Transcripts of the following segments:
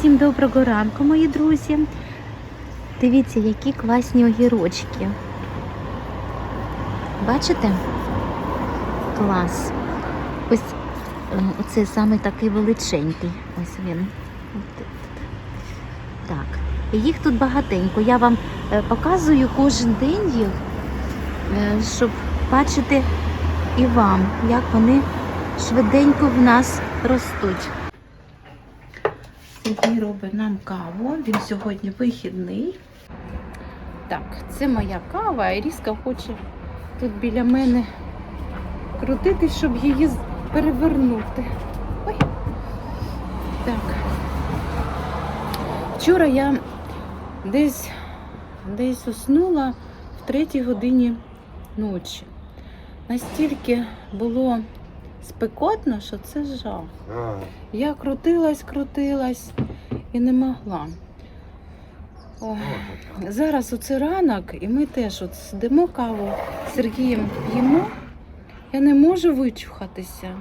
Всім доброго ранку, мої друзі. Дивіться, які класні огірочки. Бачите? Клас. Ось е, оце саме такий величенький. Ось він. Так. Їх тут багатенько. Я вам е, показую кожен день їх, е, щоб бачити і вам, як вони швиденько в нас ростуть. Сергій робить нам каву. Він сьогодні вихідний. Так, це моя кава, а Іріска хоче тут біля мене крутитись, щоб її перевернути. Ой. Так. Вчора я десь, десь уснула в третій годині ночі. Настільки було спекотно, що це жах. Я крутилась, крутилась і не могла. Ой, зараз оце ранок, і ми теж от сидимо каву з Сергієм п'ємо. Я не можу вичухатися.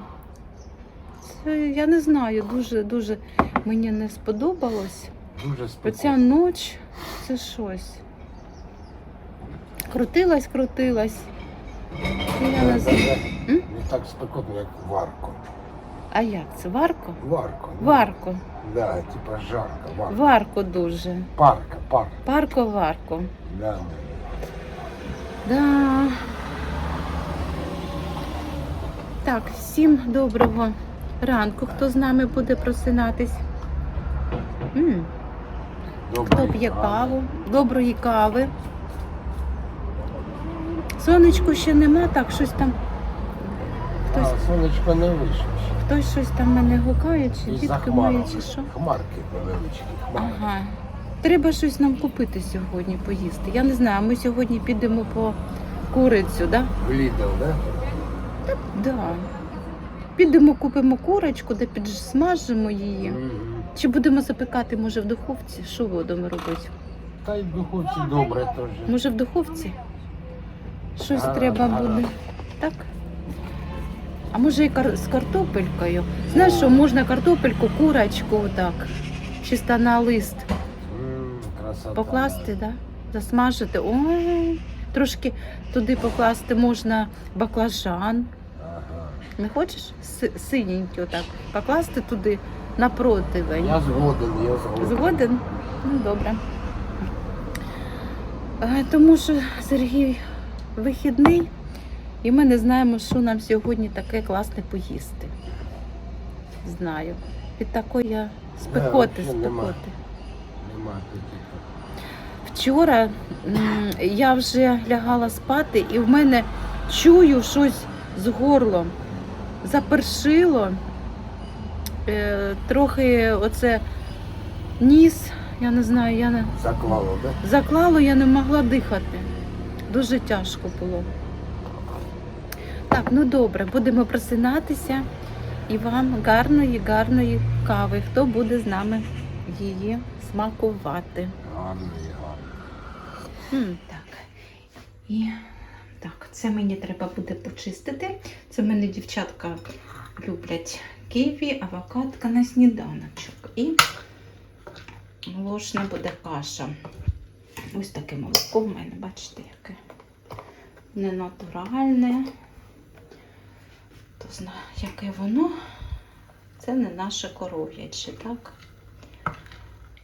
Це, я не знаю, дуже дуже мені не сподобалось. дуже Оця ніч це щось. Крутилась, крутилась. І я не знаю. Так спекотно, як варко. А як це? Варко? Варко. ну, Варко. Да, типа жарко. Варко. Варко дуже. Парка, парк. Парко варко. Да. Да. Так, всім доброго ранку, хто з нами буде просинатись. М, Хто Добрий п'є ранок. каву, доброї кави. Сонечку ще нема, так щось там. Хтось, А, сонечко не вийшло. хтось щось там мене гукає, чи дітки мої, чи що. Хмарки невеличкі. Хмарки. Ага. Треба щось нам купити сьогодні, поїсти. Я не знаю, ми сьогодні підемо по курицю, да? В Lidl, да? Да. Підемо купимо курочку, де підсмажимо її. Мгм. Чи будемо запекати, може, в духовці? Що будемо робити? Та й в духовці добре теж. Може, в духовці? Щось Ага, треба ага. буде. Так? А може і кар- з картопелькою? Знаєш, що можна картопельку, курочку отак, чисто на лист М, красота. покласти, да? засмажити. Ой, трошки туди покласти можна баклажан. Ага. Не хочеш? Си- Синенький отак. Покласти туди на противень. Я згоден, я згоден. Згоден? Ну, добре. Е, Тому що Сергій вихідний, і ми не знаємо, що нам сьогодні таке класне поїсти. Знаю. Від такої спекоти, нема. спекоти. Нема. Вчора я вже лягала спати, і в мене чую щось з горлом. Запершило. Е, трохи оце ніс, я не знаю, я не Заклало, да? заклало, я не могла дихати. Дуже тяжко було. Так, ну добре, будемо просинатися і вам гарної, гарної кави. Хто буде з нами її смакувати? Гарно і гарно. М, Так. І так, це мені треба буде почистити. Це в мене дівчатка люблять ківі, авокадка на сніданочок. І молочна буде каша. Ось таке молоко в мене, бачите, яке ненатуральне. То знає, яке воно. Це не наше коров'яче, так?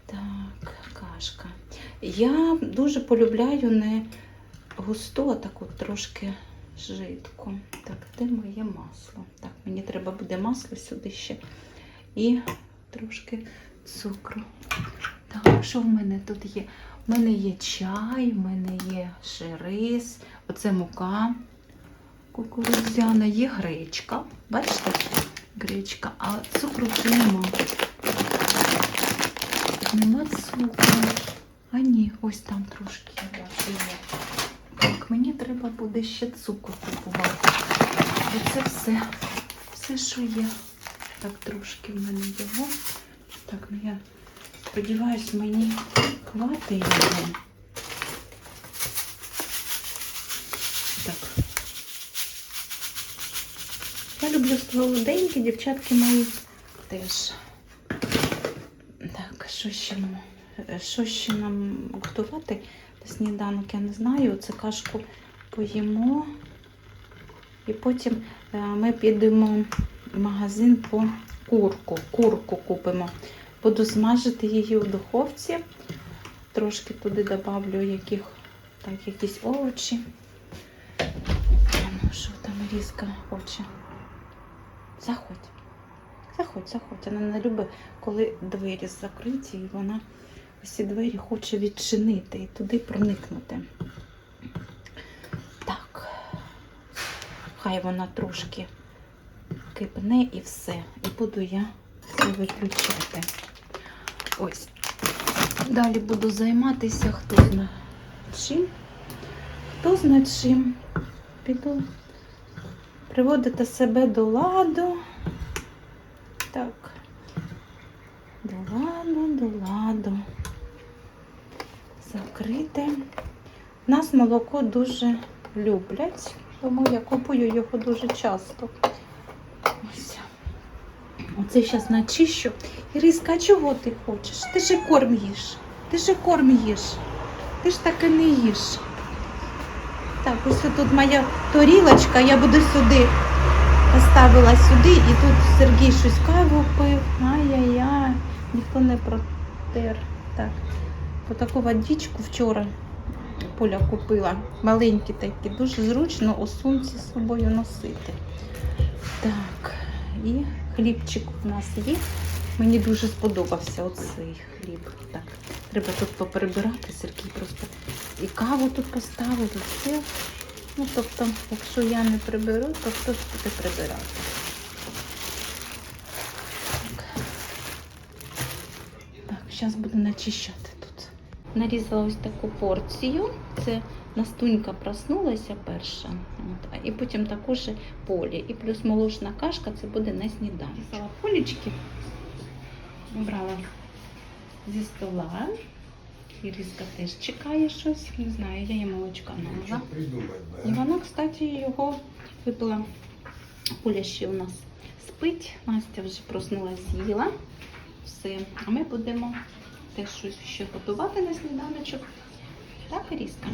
Так, кашка. Я дуже полюбляю не густу, а таку трошки жидку. Так, де моє масло? Так, мені треба буде масло сюди ще. І трошки цукру. Так, що в мене тут є? У мене є чай, в мене є ще рис, оце мука кукурудзяна, є гречка. Бачите? Гречка, а цукру нема. Нема цукру. А ні, ось там трошки є. Так, мені треба буде ще цукор купувати. Оце все. Все, що є. Так, трошки в мене його. Так, ну я сподіваюсь, мені хватить його. Люблю солоденькі, дівчатки мої теж. Так. що ще нам, що ще нам готувати сніданок, я не знаю. Це кашку поїмо. І потім е, ми підемо в магазин по курку. Курку купимо. Буду смажити її у духовці. Трошки туди добавлю яких, так, якісь овочі. Що там різка хоче? Заходь. Заходь, заходь. Вона не любить, коли двері закриті, і вона ці двері хоче відчинити і туди проникнути. Так. Хай вона трошки кипне і все. І буду я все виключати. Ось. Далі буду займатися, хто зна чим. Хто зна чим. Піду приводити себе до ладу. Так. До ладу, до ладу. Закрите. Нас молоко дуже люблять, тому я купую його дуже часто. Ось. Оце зараз начищу. Іриска, а чого ти хочеш? Ти ж корм їш. Ти ж корм їш. Ти ж таки не їш. Так, ось тут моя торілочка, я буду сюди поставила сюди, і тут Сергій щось каву пив. Ай-яй-яй, ніхто не протер. Так, отаку водичку вчора Поля купила. Маленькі такі, дуже зручно у сумці з собою носити. Так, і хлібчик у нас є. Мені дуже сподобався оцей хліб. Так, треба тут поперебирати, Сергій просто і каву тут поставив, і все. Ну, тобто, якщо я не приберу, то хтось буде прибирати. Так, зараз буду начищати тут. Нарізала ось таку порцію. Це Настунька проснулася перша. От, і потім також полі. І плюс молочна кашка це буде на сніданок. Різала полічки, брала зі стола. Іріска теж чекає щось, не знаю, я їй молочка налила. І вона, кстати, його випила. Пуля ще у нас спить. Настя вже проснулася, з'їла. Все. А ми будемо теж щось ще готувати на сніданочок. Так, Іріска?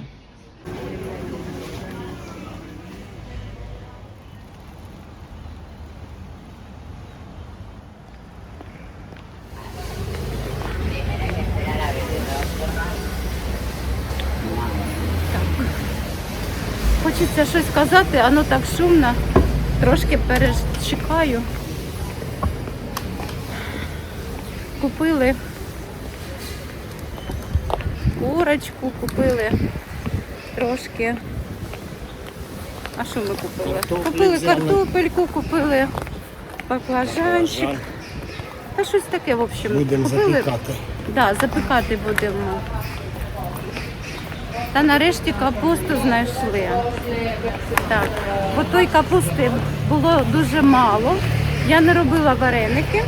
Хочеться щось сказати, а ну так шумно. Трошки перечекаю. Купили курочку, купили трошки. А що ми купили? Картоплі купили взяли. картопельку, купили баклажанчик. Та щось таке, в общем. Будемо купили. запікати. Да, запікати будемо. Та нарешті капусту знайшли. Так, бо той капусти було дуже мало. Я не робила вареники.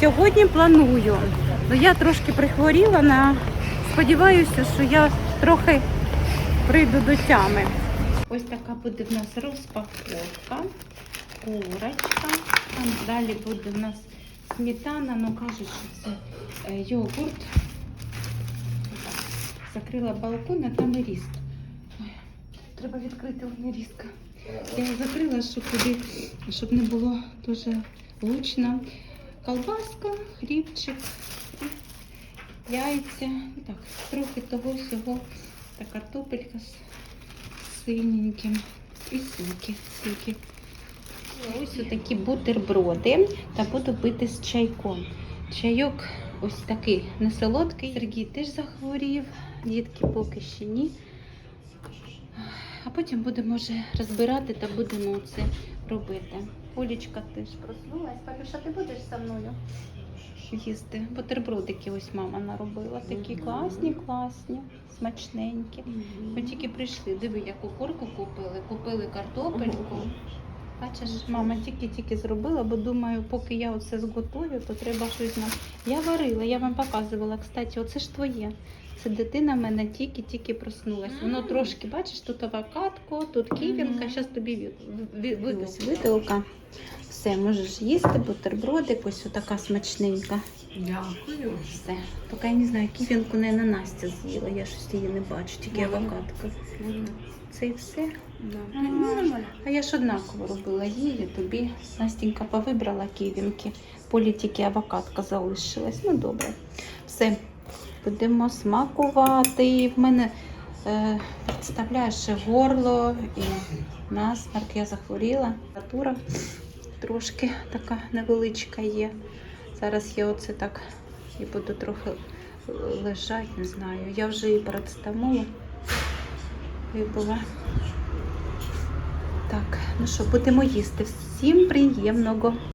Сьогодні планую. Ну, я трошки прихворіла на. Сподіваюся, що я трохи прийду до тями. Ось така буде в нас розпаковка, курочка. Там далі буде в нас сметана, ну кажуть, що це е, йогурт. Закрила балкон, а там і. Ой, треба відкрити вона різка. Я її закрила, щоб туди, щоб не було дуже гучно. Колбаска, хлібчик, яйця. Так, трохи того всього. Та картопелька з синеньким. І сіки. сіки. Ось такі бутерброди та буду пити з чайком. Чайок ось такий не солодкий. Сергій теж захворів, дітки поки ще ні. А потім будемо вже розбирати та будемо це робити. Олічка теж проснулась. Папюша, ти будеш зі мною їсти? Бутербродики ось мама наробила. Такі класні, класні, смачненькі. Ми тільки прийшли. Диви, яку курку купили. Купили картопельку. Бачиш, мама тільки-тільки зробила, бо думаю, поки я оце зготую, то треба щось нам. Я варила, я вам показувала. Кстати, оце ж твоє. Це дитина в мене тільки-тільки проснулась. Воно трошки, бачиш, тут авокадко, тут ківінка. Зараз тобі виделка. Все, можеш їсти, бутербродик, ось така смачненька. Дякую. Все. Поки я не знаю, ківінку не на Настя з'їла, я щось її не бачу, тільки Можна? авокадко. Це і все. Да. А. Ну. А я ж однаково робила її, тобі Настенька повибрала ківінки. Полі тільки авокадка залишилась. Ну добре. Все, будемо смакувати. В мене е, представляєш ще горло і насмарк. Я захворіла. Температура трошки така невеличка є. Зараз я оце так і буду трохи лежати, не знаю. Я вже і парацетамолу випила. Так, ну що, будемо їсти. Всім приємного.